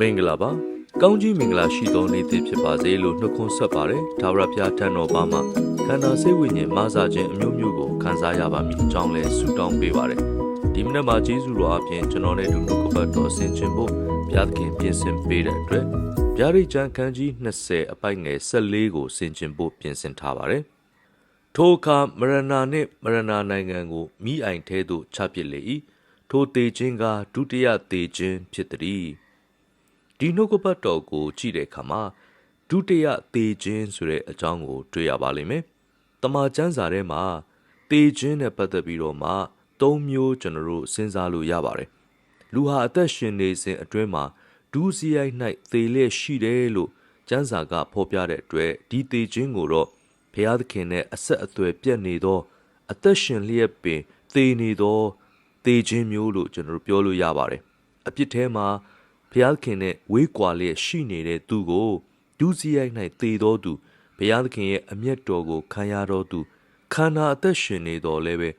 မင်္ဂလာပါကောင်းကြီးမင်္ဂလာရှိသောနေ့တစ်ဖြစ်ပါစေလို့နှုတ်ခွန်းဆက်ပါတယ်ဒါဝရဘုရားထံတော်ပါမှာခန္ဓာစိတ်ဝိညာဉ်မဆာခြင်းအမျိုးမျိုးကိုခံစားရပါမည်အကြောင်းလဲဆုတောင်းပေးပါတယ်ဒီမနေ့မှာဂျေဇုတော်အပြင်ကျွန်တော်နဲ့အတူနှုတ်ကပတ်တော်ဆင်ခြင်ဖို့ဘုရားသခင်ပြင်ဆင်ပေးတဲ့အတွက်ဗျာဒိတ်ကျမ်းခန်းကြီး20အပိုက်ငယ်14ကိုဆင်ခြင်ဖို့ပြင်ဆင်ထားပါတယ်ထိုအခါမရဏနှင့်မရဏနိုင်ငံကိုမိအိုင်ထဲသို့ချပစ်လေ၏ထိုတေခြင်းကဒုတိယတေခြင်းဖြစ်သည် ဒီနှုတ်ကပတ်တော်ကိုကြည့်တဲ့အခါမှာဒုတိယသေခြင်းဆိုတဲ့အကြောင်းကိုတွေ့ရပါလိမ့်မယ်။တမန်ကျမ်းစာထဲမှာသေခြင်းနဲ့ပတ်သက်ပြီးတော့မှသုံးမျိုးကျွန်တော်တို့စဉ်းစားလို့ရပါတယ်။လူဟာအသက်ရှင်နေစဉ်အတွင်းမှာဒုစရိုက်၌သေလျက်ရှိတယ်လို့ကျမ်းစာကဖော်ပြတဲ့အတွက်ဒီသေခြင်းကိုတော့ဘုရားသခင်နဲ့အဆက်အသွယ်ပြတ်နေသောအသက်ရှင်လျက်ပင်သေနေသောသေခြင်းမျိုးလို့ကျွန်တော်တို့ပြောလို့ရပါတယ်။အပြစ်ထဲမှာ ဘုရားသခင်နဲ့ဝေးကွာလျက်ရှိနေတဲ့သူကိုဒုစရိုက်၌သေတော်သူဘုရားသခင်ရဲ့အမျက်တော်ကိုခံရတော်သူခန္ဓာအသက်ရှင်နေတော်လည်းပဲ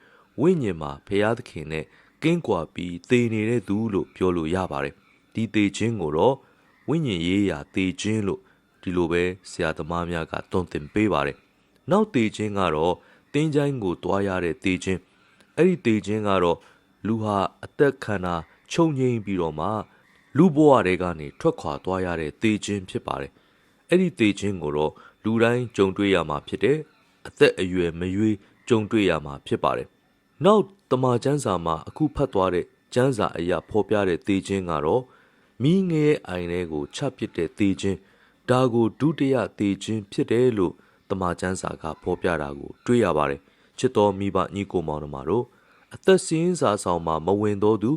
ဝိညာဉ်မှာဘုရားသခင်နဲ့ကင်းကွာပြီးသေနေတဲ့သူလို့ပြောလို့ရပါတယ်ဒီသေခြင်းကိုတော့ဝိညာဉ်ရေးရာသေခြင်းလို့ဒီလိုပဲဆရာသမားများကတွန်းတင်ပေးပါတယ်နောက်သေခြင်းကတော့တင်းချိုင်းကိုတွားရတဲ့သေခြင်းအဲ့ဒီသေခြင်းကတော့လူဟာအသက်ခန္ဓာချုပ်ငိမ့်ပြီးတော့မှ လူဘဝတွေကနေထွက်ခွာသွားရတဲ့သေခြင်းဖြစ်ပါတယ်။အဲ့ဒီသေခြင်းကိုတော့လူတိုင်းကြုံတွေ့ရမှာဖြစ်တယ်။အသက်အရွယ်မရွေးကြုံတွေ့ရမှာဖြစ်ပါတယ်။နောက်တမန်ကျမ်းစာမှာအခုဖတ်သွားတဲ့ကျမ်းစာအရာဖော်ပြတဲ့သေခြင်းကတော့မိငယ်အိုင်လေးကိုချပစ်တဲ့သေခြင်းဒါကိုဒုတိယသေခြင်းဖြစ်တယ်လို့တမန်ကျမ်းစာကဖော်ပြတာကိုတွေ့ရပါတယ်။ချစ်တော်မိဘညီကိုမောင်တို့မှာတော့အသက်စင်းစာဆောင်မှာမဝင်သောသူ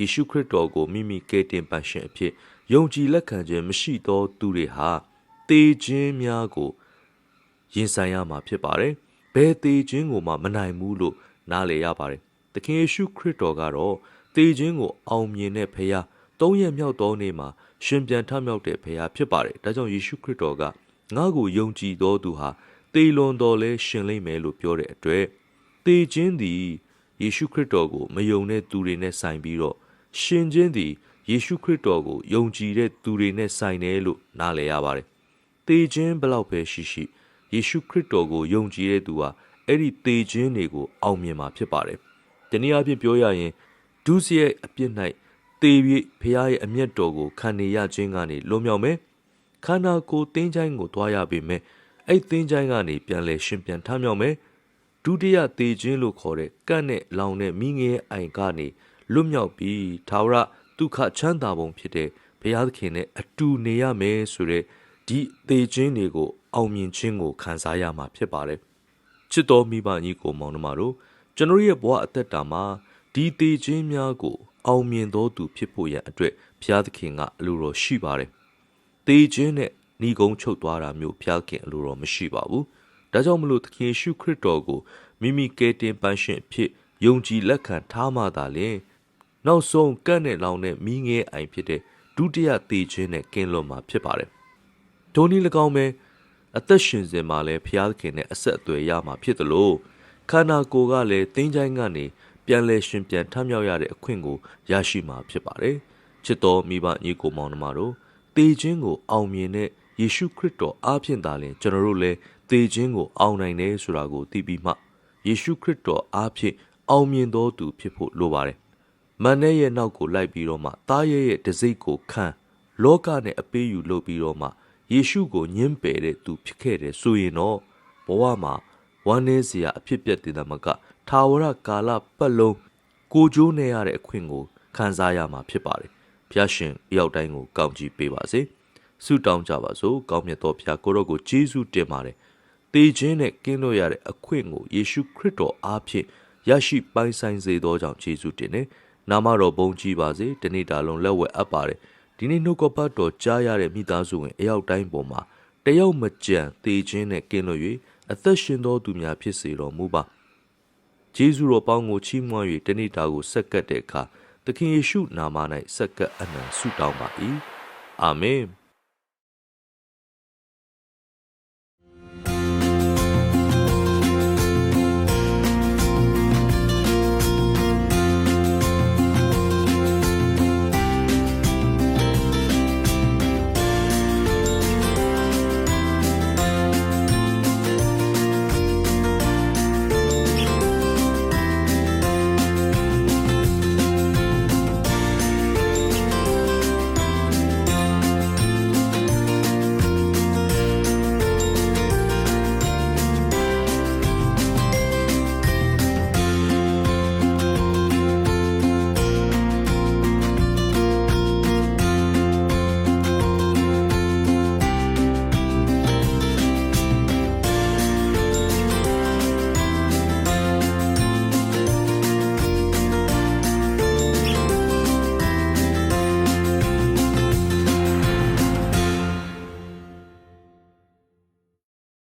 ယေရှုခရစ်တော်ကိုမိမိကယ်တင်ပန်ရှင်အဖြစ်ယုံကြည်လက်ခံခြင်းမရှိသောသူတွေဟာတေခြင်းများကိုရင်ဆိုင်ရမှာဖြစ်ပါတယ်။ဘယ်တေခြင်းကိုမှမနိုင်ဘူးလို့နားလည်ရပါတယ်။သခင်ယေရှုခရစ်တော်ကတော့တေခြင်းကိုအောင်မြင်တဲ့ဖခင်သုံးရက်မြောက်သောနေ့မှာရှင်ပြန်ထမြောက်တဲ့ဖခင်ဖြစ်ပါတယ်။ဒါကြောင့်ယေရှုခရစ်တော်ကငါ့ကိုယုံကြည်သောသူဟာတေလွန်တော်လဲရှင်လိမ့်မယ်လို့ပြောတဲ့အတွက်တေခြင်းသည် ယေရှုခရစ်တော်ကိုမယုံတဲ့သူတွေနဲ့ဆိုင်ပြီးတော့ရှင်ချင်းသည်ယေရှုခရစ်တော်ကိုယုံကြည်တဲ့သူတွေနဲ့ဆိုင်တယ်လို့နားလည်ရပါတယ်။တေခြင်းဘလောက်ပဲရှိရှိယေရှုခရစ်တော်ကိုယုံကြည်တဲ့သူဟာအဲ့ဒီတေခြင်းတွေကိုအောင်မြင်မှာဖြစ်ပါတယ်။တနည်းအားဖြင့်ပြောရရင်ဒုစရိုက်အပြစ်၌တေပြီးဖခင်ရဲ့အမျက်တော်ကိုခံနေရခြင်းကနေလွန်မြောက်မယ်။ခန္ဓာကိုယ်တင်းချိုင်းကိုတွားရပေမဲ့အဲ့တင်းချိုင်းကနေပြန်လဲရှင်ပြန်ထမြောက်မယ်။ ဒုတိယတေခြင်းလို့ခေါ်တဲ့ကန့်နဲ့လောင်တဲ့မိငယ်အိုင်ကနေလွတ်မြောက်ပြီးထာဝရဒုက္ခချမ်းသာပုံဖြစ်တဲ့ဘုရားသခင်နဲ့အတူနေရမယ်ဆိုတဲ့ဒီသေခြင်းတွေကိုအောင်မြင်ခြင်းကိုခံစားရမှာဖြစ်ပါတယ်ချစ်တော်မိဘကြီးကိုမောင်နှမတို့ကျွန်တော်ရဲ့ဘဝအသက်တာမှာဒီသေခြင်းများကို အောင်မြင်တော်သူဖြစ်ဖို့ရန်အတွက်ဘုရားသခင်ကအလိုတော်ရှိပါတယ်သေခြင်းနဲ့ဏီကုံချုပ်သွားတာမျိုးဘုရားသခင်အလိုတော်မရှိပါဘူး ဒါကြောင့်မလို့သခင်ရှုခရစ်တော်ကိုမိမိကယ်တင်ပန်းရှင်ဖြစ်ယုံကြည်လက်ခံထားမှသာလျှင်နောက်ဆုံးကန့်နဲ့လောင်တဲ့မိငယ်အိုင်ဖြစ်တဲ့ဒုတိယသေခြင်းနဲ့ကင်းလွတ်မှာဖြစ်ပါတယ်။ဒိုနီ၎င်းပဲအသက်ရှင်စဉ်မှာလည်းဖျားသခင်နဲ့အဆက်အသွယ်ရမှာဖြစ်သလိုခန္ဓာကိုယ်ကလည်းတင်းချိုင်းကနေပြန်လဲရှင်ပြန်ထမြောက်ရတဲ့အခွင့်ကိုရရှိမှာဖြစ်ပါတယ်။ချစ်တော်မိဘညီကိုမောင်နှမတို့သေခြင်းကိုအောင်မြင်တဲ့ ယေရှုခရစ်တော်အားဖြင့်သာလျှင်ကျွန်တော်တို့လည်းသေခြင်းကိုအောင်နိုင်တယ်ဆိုတာကိုသိပြီးမှယေရှုခရစ်တော်အားဖြင့်အောင်မြင်တော်သူဖြစ်ဖို့လိုပါတယ်မန်နဲ့ရဲ့နောက်ကိုလိုက်ပြီးတော့မှသားရဲ့ရဲ့တစိ့ကိုခံလောကနဲ့အပေးယူလုပ်ပြီးတော့မှယေရှုကိုညှင်းပယ်တဲ့သူဖြစ်ခဲ့တယ်ဆိုရင်တော့ဘဝမှာဝမ်းနည်းစရာအဖြစ်ပြက်တဲ့မကထာဝရကာလပတ်လုံးကိုကြိုးနေရတဲ့အခွင့်ကိုခံစားရမှာဖြစ်ပါတယ်။ဖျားရှင်အရောက်တိုင်းကိုကောင်းချီးပေးပါစေ။ ဆုတောင်းကြပါစို့။ကောင်းမြတ်သောဖျားကိုရောကိုယေရှုတင်ပါတယ်။တေခြင်းနဲ့ကင်းလို့ရတဲ့အခွင့်ကိုယေရှုခရစ်တော်အားဖြင့်ရရှိပိုင်ဆိုင်စေသောကြောင့်ယေရှုတင်တယ်။နာမတော်ဘုံကြီးပါစေတနေ့တာလုံးလက်ဝဲအပ်ပါတယ်ဒီနေ့နှုတ်ကပတ်တော်ကြားရတဲ့မိသားစုဝင်အယောက်တိုင်းပေါ်မှာတယောက်မကြံသေခြင်းနဲ့ကင်းလွတ်၍အသက်ရှင်သောသူများဖြစ်စေတော်မူပါဂျေဇုတော်ပေါင်းကိုချီးမွမ်း၍တနေ့တာကိုဆက်ကပ်တဲ့အခါသခင်ယေရှုနာမ၌ဆက်ကပ်အနံဆုတောင်းပါ၏အာမင်